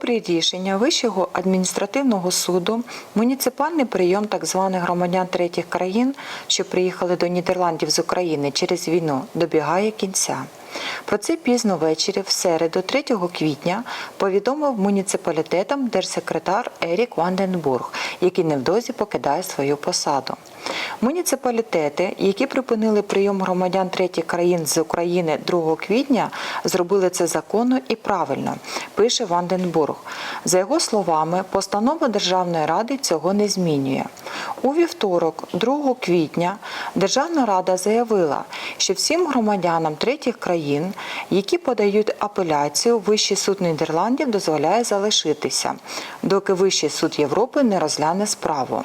Попри рішення Вищого адміністративного суду, муніципальний прийом так званих громадян третіх країн, що приїхали до Нідерландів з України через війну, добігає кінця. Про це пізно ввечері, в середу, 3 квітня, повідомив муніципалітетам держсекретар Ерік Ванденбург, який невдовзі покидає свою посаду. Муніципалітети, які припинили прийом громадян третіх країн з України 2 квітня, зробили це законно і правильно, пише Ванденбург. За його словами, постанова Державної ради цього не змінює. У вівторок, 2 квітня, Державна рада заявила, що всім громадянам третіх країн, які подають апеляцію, Вищий суд Нідерландів дозволяє залишитися, доки Вищий суд Європи не розгляне справу.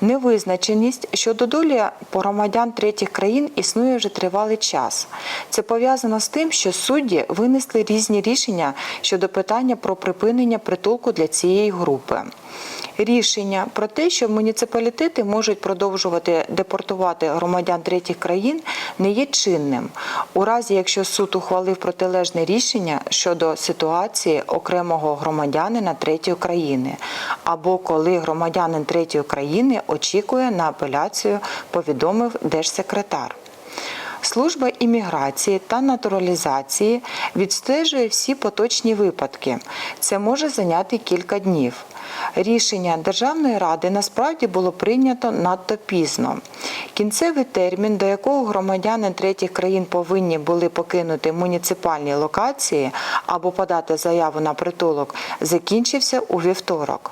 Невизначеність щодо долі громадян третіх країн існує вже тривалий час. Це пов'язано з тим, що судді винесли різні рішення щодо питання про припинення притулку для цієї групи. Рішення про те, що муніципалітети можуть продовжувати депортувати громадян третіх країн, не є чинним. У разі, якщо суд ухвалив протилежне рішення щодо ситуації окремого громадянина третьої країни, або коли громадянин третьої країни очікує на апеляцію, повідомив держсекретар. Служба імміграції та натуралізації відстежує всі поточні випадки. Це може зайняти кілька днів. Рішення Державної ради насправді було прийнято надто пізно. Кінцевий термін, до якого громадяни третіх країн повинні були покинути муніципальні локації або подати заяву на притулок, закінчився у вівторок.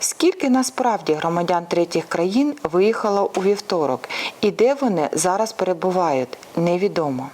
Скільки насправді громадян третіх країн виїхало у вівторок і де вони зараз перебувають, невідомо.